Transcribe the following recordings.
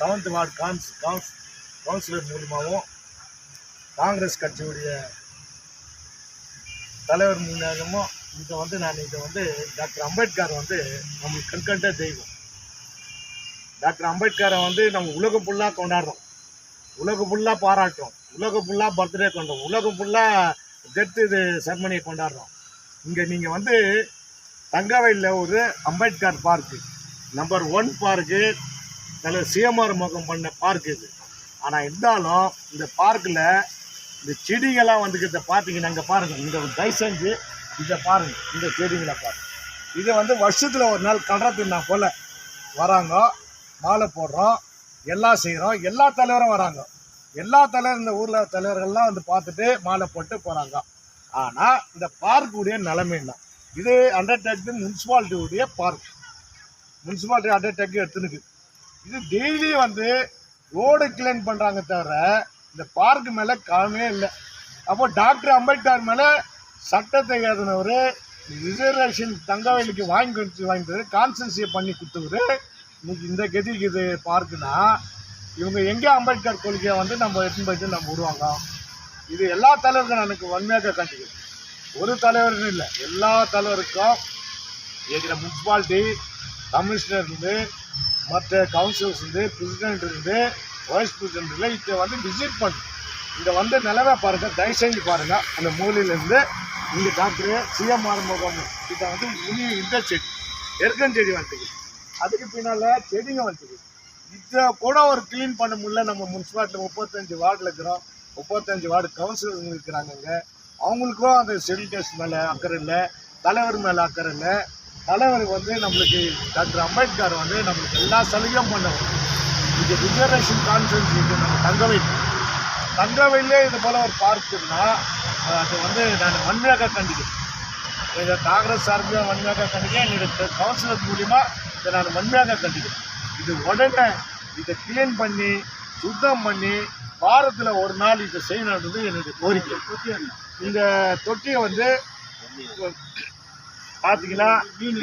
Seventh ward கான்ஸ் கவுன்ஸ் councillor மூலியமாகவும் காங்கிரஸ் கட்சியுடைய தலைவர் மூலியமாகவும் இதை வந்து நான் இதை வந்து டாக்டர் அம்பேத்கர் வந்து நம்மளுக்கு கண்கண்ட தெய்வம். டாக்டர் அம்பேத்கரை வந்து நம்ம உலகம் ஃபுல்லாக கொண்டாடுறோம். உலகம் ஃபுல்லாக பாராட்டுறோம். உலகம் ஃபுல்லாக பர்த்டே கொண்டாடுறோம். உலகம் ஃபுல்லாக டெத் இது செரமனியை கொண்டாடுறோம். இங்கே நீங்கள் வந்து தங்கவயலில் ஒரு Ambedkar park number one park தலைவர் சிஎம்ஆர் முகம் பண்ண பார்க் இது. ஆனால் இருந்தாலும் இந்த பார்க்கில் இந்த செடிகள்லாம் வந்துக்கிட்ட பார்த்தீங்கன்னா அங்கே பாருங்கள் இந்த தயவு செஞ்சு இதை பாருங்கள் இந்த செடிகளை பாருங்கள் இது வந்து வருஷத்தில் ஒரு நாள் கடறதுன்னா போல் வராங்க. மாலை போடுறோம். எல்லாம் செய்கிறோம் எல்லா தலைவரும் வராங்க. எல்லா தலைவர் இந்த ஊரில் தலைவர்கள்லாம் வந்து பார்த்துட்டு மாலை போட்டு போகிறாங்க ஆனால் இந்த பார்க்குடைய நிலைமை என்ன? இது அண்டர்டேக் முனிசிபாலிட்டியுடைய பார்க் முனிசிபாலிட்டி அண்டர்டேக் எடுத்துனுக்கு இது டெய்லி வந்து ரோடு கிளீன் பண்ணுறாங்க தவிர இந்த பார்க் மேலே காலமே இல்லை. அப்போ டாக்டர் அம்பேத்கர் மேலே சட்டத்தை எழுதினவர் ரிசர்வேஷன் தங்கவயலுக்கு வாங்கி கொடுத்து வாங்கிட்டு கான்சன்சியை பண்ணி கொடுத்தவர் இன்னைக்கு இந்த கதிக்கு இது பார்க்குனா இவங்க எங்கே அம்பேத்கர் கொள்கையை வந்து நம்ம எடுத்துன்னு போயிட்டு நம்ம விடுவாங்க? இது எல்லா தலைவருக்கும் எனக்கு வன்மையாக கண்டிக்கிறேன் ஒரு தலைவர்னு இல்லை எல்லா தலைவருக்கும் இருக்கிற முனிசிபாலிட்டி கமிஷனர் இருந்து மற்ற கவுன்சிலர்ஸ் இருந்து பிரசிடென்ட் இருந்து வைஸ் பிரசிடென்ட் இல்லை இதை வந்து விசிட் பண்ணு. இதை வந்து நிலவை பாருங்க தயவு செஞ்சு அந்த மூலையிலேருந்து இங்கே டாக்டர் சிஎம் ஆரம்பம் இதை வந்து இனி இந்த செடி எருக்கன் செடி வந்துட்டு அதுக்கு பின்னால் செடிங்க வந்துட்டு இதை கூட ஒரு க்ளீன் பண்ண முடியல. நம்ம முனிசிபாலிட்டியில் முப்பத்தஞ்சு வார்டில் இருக்கிறோம். முப்பத்தஞ்சு வார்டு கவுன்சிலர் இருக்கிறாங்க அவங்களுக்கும் அந்த செடிடேஸ் மேலே அக்கறை இல்லை. தலைவர் மேலே அக்கறை இல்லை. தலைவர் வந்து நம்மளுக்கு டாக்டர் அம்பேத்கர் வந்து நம்மளுக்கு எல்லா சலுகையும் பண்ணவர். இது ரிசர்வேஷன் கான்ஃபரன்ஸ் இது நம்ம தங்கவை தங்கவையிலே இது போல் ஒரு பார்க் அது வந்து நான் வன்மையாக கண்டிக்கிறேன். இதை காங்கிரஸ் சார்பில் வன்மையாக கண்டிக்கிறேன் என்னுடைய கவுன்சிலர் மூலிமா இதை நான் வன்மையாக கண்டிக்கிறேன். இது உடனே இதை கிளீன் பண்ணி சுத்தம் பண்ணி வாரத்தில் ஒரு நாள் இதை செய்யணுன்றது என்னுடைய கோரிக்கை. இந்த தொட்டியை வந்து பார்த்தீங்கன்னா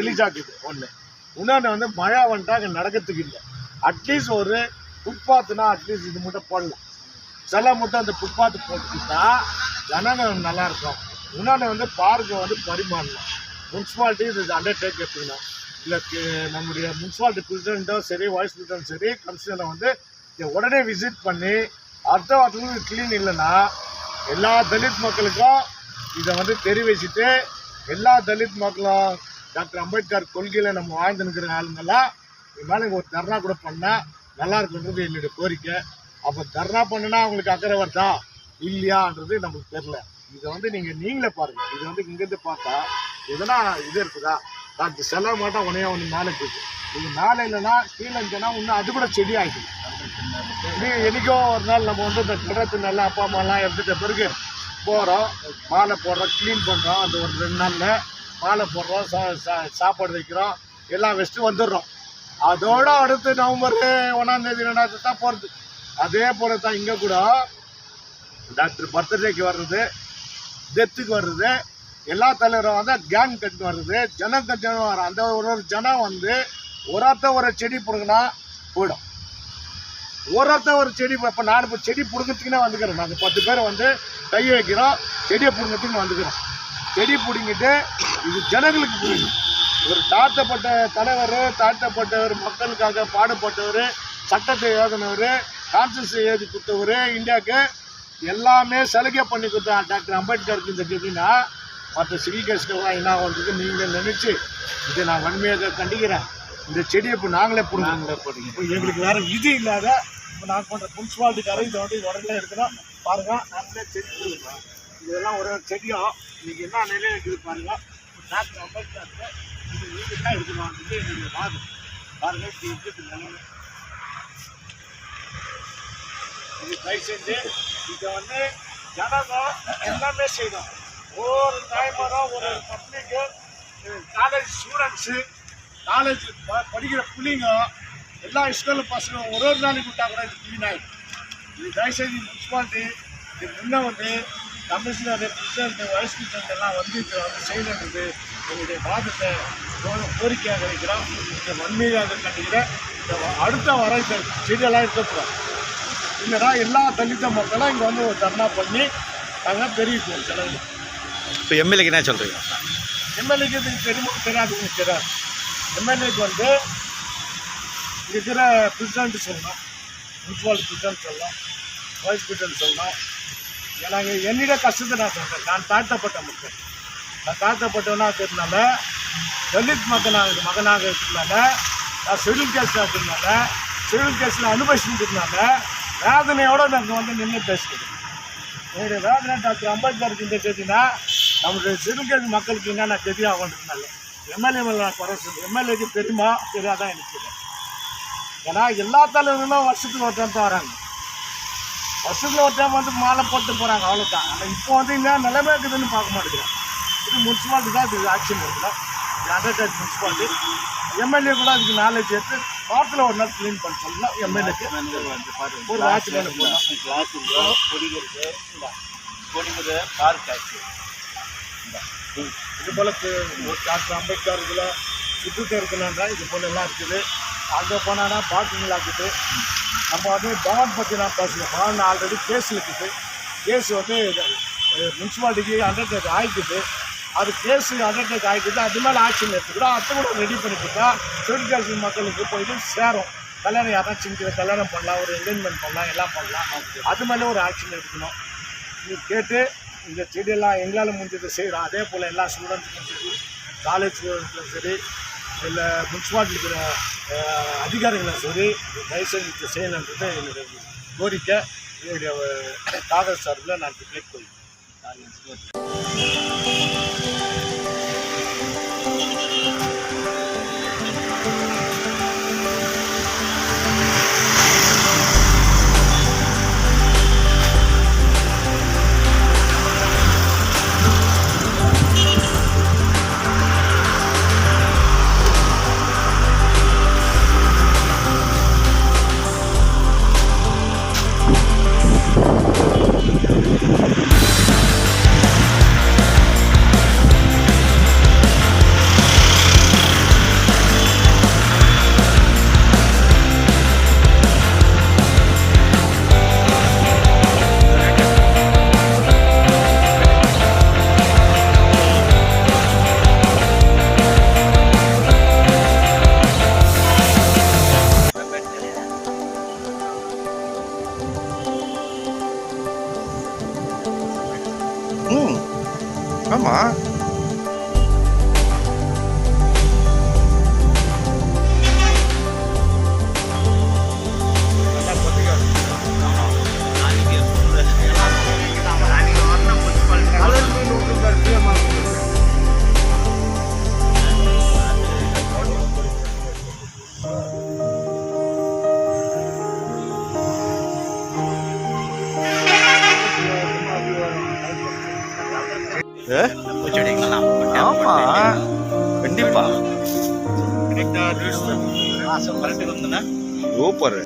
எலிஜாக்குது ஒன்று இன்னொன்று வந்து மழை வந்துட்டா அங்கே நடக்கிறதுக்கு இல்லை. அட்லீஸ்ட் ஒரு ஃபுட்பாத்துனா அட்லீஸ்ட் இது மட்டும் போடலாம். சில மட்டும் அந்த ஃபுட்பாத்து போட்டுக்கிட்டா ஜனங்கள் நல்லாயிருக்கும் இன்னொன்று வந்து பார்க்கை வந்து பரிமாறலாம். முன்சிபாலிட்டி இது அண்டர்டேக் எடுத்துக்கணும். இல்லை நம்முடைய முன்சிபாலிட்டி பிரசிடென்ட்டோ சரி வைஸ் பிரசிடென்ட் சரி கமிஷனரை வந்து இதை உடனே விசிட் பண்ணி அடுத்த வாரத்துக்கு க்ளீன் இல்லைன்னா எல்லா தலித் மக்களுக்கும் இதை வந்து தெரிவிச்சுட்டு எல்லா தலித் மக்களும் டாக்டர் அம்பேத்கர் கொள்கையில் நம்ம வாழ்ந்து நிற்கிற ஆளுங்கெல்லாம் இது மேலே ஒரு தர்ணா கூட பண்ணால் நல்லா இருக்குன்றது என்னுடைய கோரிக்கை. அப்போ தர்ணா பண்ணுனா அவங்களுக்கு அக்கறை வருதா? இல்லையான்றது நமக்கு தெரில இதை வந்து நீங்கள் நீங்களே பாருங்கள் இது வந்து இங்கேருந்து பார்த்தா எதனா இது இருக்குதா? டாக்டர் செலவு மாட்டோம் உனையா ஒன்று மேலே இருக்குது இது மேலே இல்லைன்னா கீழே இருந்துச்சுன்னா இன்னும் அது கூட செடி ஆகிடுது இது என்னைக்கோ ஒரு நாள் நம்ம வந்து இந்த கிடத்து நல்லா அப்பா அம்மாலாம் எடுத்துட்ட பிறகு போகிறோம் மாலை போடுறோம் க்ளீன் பண்ணுறோம் அந்த ஒரு ரெண்டு நாளில் மாலை போடுறோம் சா சா- சாப்பாடு வைக்கிறோம். எல்லாம் வச்சுட்டு வந்துடுறோம். அதோட அடுத்து நவம்பர் ஒன்றாந்தேதி ரெண்டாயிரத்தி தான் போகிறது அதே போல் தான் இங்கே கூட டாக்டர் பர்த்டேக்கு வர்றது டெத்துக்கு வர்றது எல்லா தலைவரும் வந்து கேங் கட்டு வர்றது ஜனம் கட்டு வர அந்த ஒரு ஒரு ஜனம் வந்து ஒருத்த ஒரு செடி பிடுங்கினா போயிடும். ஒருத்த ஒரு செடி இப்போ நான் இப்போ செடி பிடுங்கிறதுக்குன்னே வந்துக்கிறேன். நாங்கள் பத்து பேர் வந்து கையை வைக்கிறோம் செடியை பிடுங்கிறதுக்கு வந்துக்கிறோம் செடி பிடுங்கிட்டு இது ஜனங்களுக்கு பிடிக்கும் ஒரு தாழ்த்தப்பட்ட தலைவர் தாழ்த்தப்பட்டவர் மக்களுக்காக பாடுபட்டவர் சட்டத்தை எழுதினவர் கான்ஸ்டியூஷன் எழுதி கொடுத்தவர் இந்தியாவுக்கு எல்லாமே சலுகை பண்ணி கொடுத்தாங்க டாக்டர் அம்பேத்கருக்கு இந்த கதினா. மற்ற சிவில் கேஸ்கெல்லாம் என்ன ஆகுறதுக்கு நீங்கள் நினைச்சு இதை நான் வன்மையாக கண்டிக்கிறேன். இந்த செடியை இப்போ நாங்களே பிடுங்க இப்போ எங்களுக்கு வேற இது இல்லாத இப்போ நான் பண்ணுற முனிசிபாலிட்டிக்காரர் இதை வண்டி உடனே எடுக்கிறோம். பாருங்க நாங்களே செடி கொடுக்குறோம் இதெல்லாம் ஒரு செடியும் இன்னைக்கு என்ன நிலையில் இருக்குது பாருங்க. டாக்டர் அம்பேத்கருக்கு இது வீட்டு தான் எடுக்கணும் இது என்னுடைய வாதம் பாருங்கள் இப்படி இருக்குது நிலைமை. இது தயவு செஞ்சு இதை வந்து ஜனங்க எல்லாமே செய்யணும். ஒரு தாய்மாரம் ஒரு பப்ளிக்கு காலேஜ் ஸ்டூடெண்ட்ஸு காலேஜ் படிக்கிற பிள்ளைங்க எல்லா ஸ்கூல் பசங்க ஒரு ஒரு நாளைக்கு விட்டா கூட இது க்ளீன் ஆகிடும் இது தயவுசெய்து முனிசிபாலிட்டி இது முன்ன வந்து கமிஷனர் பிரசிடென்ட் வைஸ் பிரசிடென்ட் எல்லாம் வந்து இதை வந்து செய்யணுன்றது எங்களுடைய வாதத்தை கோரிக்கையாக வைக்கிறோம் இதை வன்மையாக கண்டிக்கிறேன். இந்த அடுத்த வர இந்த செடியெல்லாம் இருக்கக்கூடாது. இல்லைனா எல்லா தலித்த மக்களும் இங்கே வந்து ஒரு தர்ணா பண்ணி நாங்கள் தெரிவிப்போம் செலவு. இப்போ எம்எல்ஏக்கு என்ன சொல்கிறீங்க எம்எல்ஏக்கு இதுக்கு தெரியுமா தெரியாதுங்க தெரியாது எம்எல்ஏக்கு வந்து இருக்கிற பிரசிடண்ட் சொல்லணும். முன்சிபால் பிரசிடண்ட் சொல்லலாம் வைஸ் பிரசிடண்ட் சொல்லணும். எனக்கு என்னிட கஷ்டத்தை நான் சொல்கிறேன் நான் தாழ்த்தப்பட்ட மக்கள். நான் தாழ்த்தப்பட்டவனாக இருக்கிறதுனால தலித் மகனாக மகனாக இருக்கிறதுனால நான் ஷெடியூல் கேஸில் இருக்கிறதுனால ஷெடியூல் கேஸில் அனுபவிச்சுக்கிறதுனால வேதனையோட நாங்கள் வந்து நின்று பேசுகிறேன் என்னுடைய வேதனை டாக்டர் அம்பேத்கருக்கு இந்த கேட்டினா நம்மளுடைய சிறுகேள்வி மக்களுக்கு என்னென்ன தெரியும் ஆகன்றதுனால எம்எல்ஏ நான் குறை சொல்லுவேன் எம்எல்ஏக்கு தெரியுமா? தெரியாதான் எனக்கு தெரியும் ஏன்னா எல்லா தலைவர்களும் வருஷத்துக்கு ஒரு டைம் தான் வராங்க வருஷத்தில் ஒரு டைம் வந்து மாலை போட்டு போகிறாங்க அவ்வளோதான் ஆனால் இப்போ வந்து என்ன நிலைமை இருக்குதுன்னு பார்க்க மாட்டேங்கிறேன் இது முனிசிபாலிட்டி தான் இது ஆக்ஷன் எடுக்கணும். அண்டர்டேக் முனிசிபாலிட்டி எம்எல்ஏ கூட அதுக்கு நாலேஜ் எடுத்து வாரத்தில் ஒரு நாள் க்ளீன் பண்ண சொல்லலாம். எம்எல்ஏக்கு ஒரு வாட்ச்மேன் போடலாம் கிளாஸ் குடிக்கிறது குடிக்கிறது கார் டாக்ஸி இது போல டாக்டர் அம்பேத்கர் இதில் சுற்றுட்டு இருக்கணும்னா இது போல எல்லாம் இருக்குது. அங்கே போனான்னா பார்க்கிங்லாம் ஆக்கிட்டு நம்ம வந்து பவன் பற்றி நான் பேசல. பவன் ஆல்ரெடி கேஸ் இருக்குது. கேஸ் வந்து முனிசிபாலிட்டிக்கு அண்டர்டேக் ஆகிக்குது அது கேஸ் அண்டர்டேக் ஆகிக்குது அது மேலே ஆக்ஷன் எடுத்துக்கிறோம் அதை கூட ரெடி பண்ணிக்கிட்டா தொழிற்காட்சி மக்களுக்கு போயிட்டு சேரும். கல்யாணம் யாராச்சும் சின்ன கல்யாணம் பண்ணலாம் ஒரு என்கேஜ்மெண்ட் பண்ணலாம் எல்லாம் பண்ணலாம். அது மேலே ஒரு ஆக்ஷன் எடுக்கணும் இது கேட்டு இந்த செடியெல்லாம் எங்களால் முடிஞ்சதை செய்கிறோம் அதே போல் எல்லா ஸ்டூடெண்ட்ஸுக்கும் சரி காலேஜ் ஸ்டூடெண்ட்ஸும் சரி இல்லை முனிசிபாலிட்டி இருக்கிற அதிகாரிகளை சரி தயவுசெய்து இதை செய்யணுன்றது என்னுடைய கோரிக்கை. என்னுடைய காங்கிரஸ் சார்பில் நான் கேட்கொள்கிறேன் super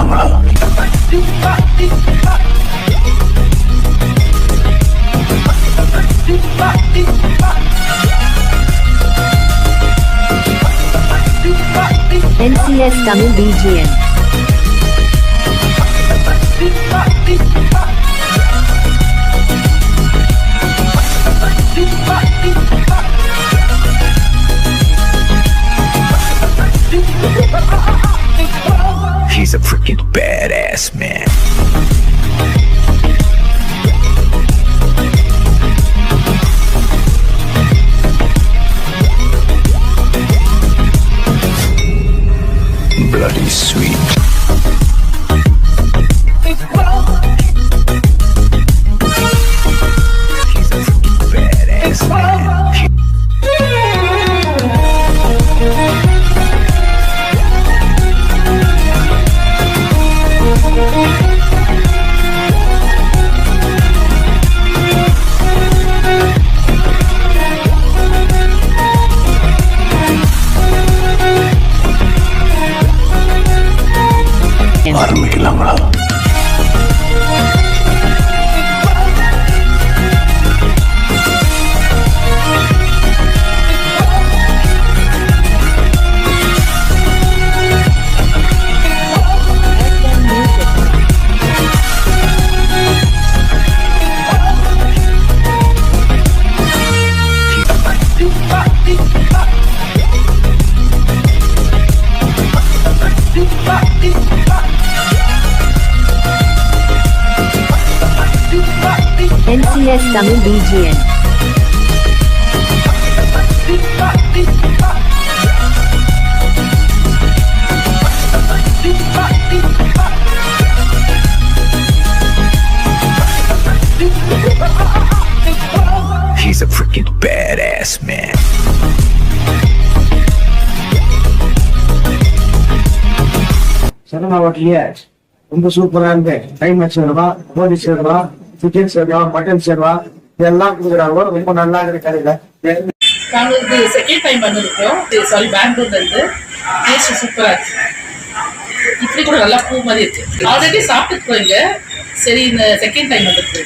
namorada. NCS Tamil BGM. It's broke. Tamil BGN. He's a freaking badass man. சரணா ஹோட்டலியே ரொம்ப சூப்பரா இருந்து டைமண்ட் சேர்வா கோழி சேர்வா சிக்கன் சேர்வா மட்டன் சேர்வா இதெல்லாம் கொடுக்குறாங்க ரொம்ப நல்லா இருக்கு கடையில. நாங்கள் இது செகண்ட் டைம் வந்திருக்கோம். இது சாரி பெங்களூர்ல இருந்து. டேஸ்ட் சூப்பரா இருக்கு. இட்லி கூட நல்லா பூ மாதிரி இருக்கு. ஆல்ரெடி சாப்பிட்டுருக்கோம் இங்க சரி இந்த செகண்ட் டைம் வந்திருக்கு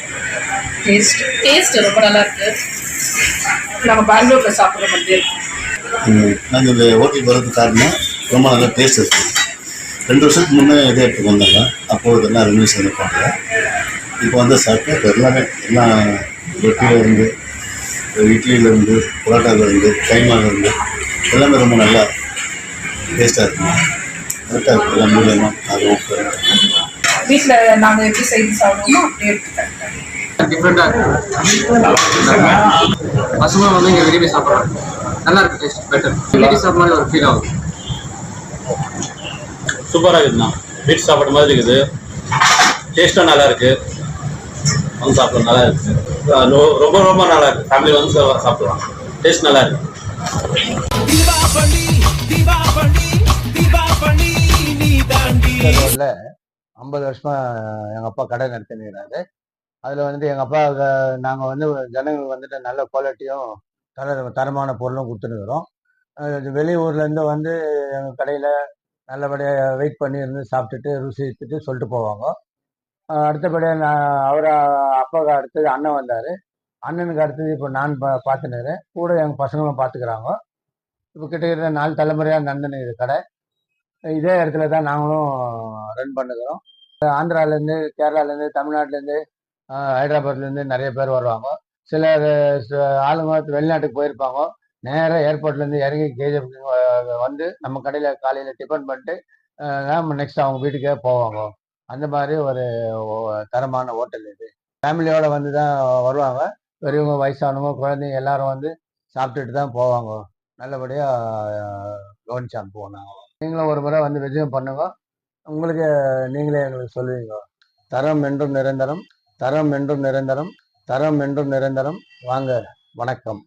டேஸ்ட் டேஸ்ட் ரொம்ப நல்லா இருக்கு. நம்ம பெங்களூர்ல சாப்பிட்ற மாதிரி நாங்கள் இந்த ஹோட்டலுக்கு காரணம் ரொம்ப நல்லா டேஸ்ட் இருக்குது ரெண்டு வருஷத்துக்கு முன்னே இதே இடத்துக்கு வந்தாங்க. அப்போது இதெல்லாம் ரெனியூஷன் இருப்பாங்க இப்போ வந்து சாப்பிட்டு இப்போ எல்லாமே எல்லாம் ரொட்டியில் இருந்து இட்லியில் இருந்து புரோட்டாவில் இருந்து கைமாவில் இருந்து எல்லாமே ரொம்ப நல்லா டேஸ்ட்டாக இருக்குங்க கரெக்டாக இருக்குது எல்லாம் மூலியமாக அது ஓகே வீட்டில் நாங்கள் எப்படி செய்து சாப்பிடுவோமோ அப்படியே எடுத்துட்டேன் டிஃப்ரெண்டாக இருக்கு பசங்க வந்து இங்கே விரும்பி சாப்பிட்றாங்க நல்லா இருக்கு டேஸ்ட் பெட்டர் வீட்டு சாப்பிட்ற மாதிரி ஒரு ஃபீல் ஆகுது சூப்பராக இருக்குதுண்ணா வீட்டு சாப்பாடு மாதிரி இருக்குது. டேஸ்ட்டும் நல்லா இருக்கு. வந்து சாப்பிட்றது நல்லா இருக்கு. ரொம்ப ரொம்ப நல்லா இருக்கு. ஃபேமிலி வந்து சாப்பிடலாம். டேஸ்ட் நல்லா இருக்கு. ஐம்பது வருஷமா எங்கள் அப்பா கடை நடத்தினாரு அதில் வந்து எங்கள் அப்பா நாங்கள் வந்து ஜனங்களுக்கு வந்துட்டு நல்ல குவாலிட்டியும் தர தரமான பொருளும் கொடுத்துருக்குறோம் வெளியூர்லேருந்து வந்து எங்கள் கடையில் நல்லபடியாக வெயிட் பண்ணி இருந்து சாப்பிட்டுட்டு ருசித்துட்டு சொல்லிட்டு போவாங்க. அடுத்தபடியாக நான் அவர் அப்பாவுக்கு அடுத்தது அண்ணன் வந்தார். அண்ணனுக்கு அடுத்தது இப்போ நான் பா பார்த்துனுக்கிறேன் கூட எங்கள் பசங்களும் பார்த்துக்கிறாங்க இப்போ கிட்டத்தட்ட நாலு தலைமுறையாக இது கடை. இதே இடத்துல தான் நாங்களும் ரன் பண்ணுகிறோம். ஆந்திராலேருந்து கேரளாலேருந்து தமிழ்நாட்டிலேருந்து ஹைதராபாத்லேருந்து நிறைய பேர் வருவாங்க. சில ச- ஆளுங்க வெளிநாட்டுக்கு போயிருப்பாங்க. நேராக ஏர்போர்ட்லேருந்து இறங்கி கேஜப் வந்து நம்ம கடையில் காலையில் டிஃபன் பண்ணிட்டு நம்ம நெக்ஸ்ட் அவங்க வீட்டுக்கே போவாங்க. அந்த மாதிரி ஒரு தரமான ஹோட்டல் இது. ஃபேமிலியோட வந்து தான் வருவாங்க. பெரியவங்க வயசானவங்க குழந்தைங்க எல்லாரும் வந்து சாப்பிட்டுட்டு தான் போவாங்க. நல்லபடியாக கவனிச்சு போனாங்க. நாங்கள் நீங்களும் ஒரு முறை வந்து விஜயம் பண்ணுங்க. உங்களுக்கு நீங்களே எங்களுக்கு சொல்லுவீங்க. தரம் என்றும் நிரந்தரம் தரம் என்றும் நிரந்தரம் தரம் என்றும் நிரந்தரம். வாங்க வணக்கம்.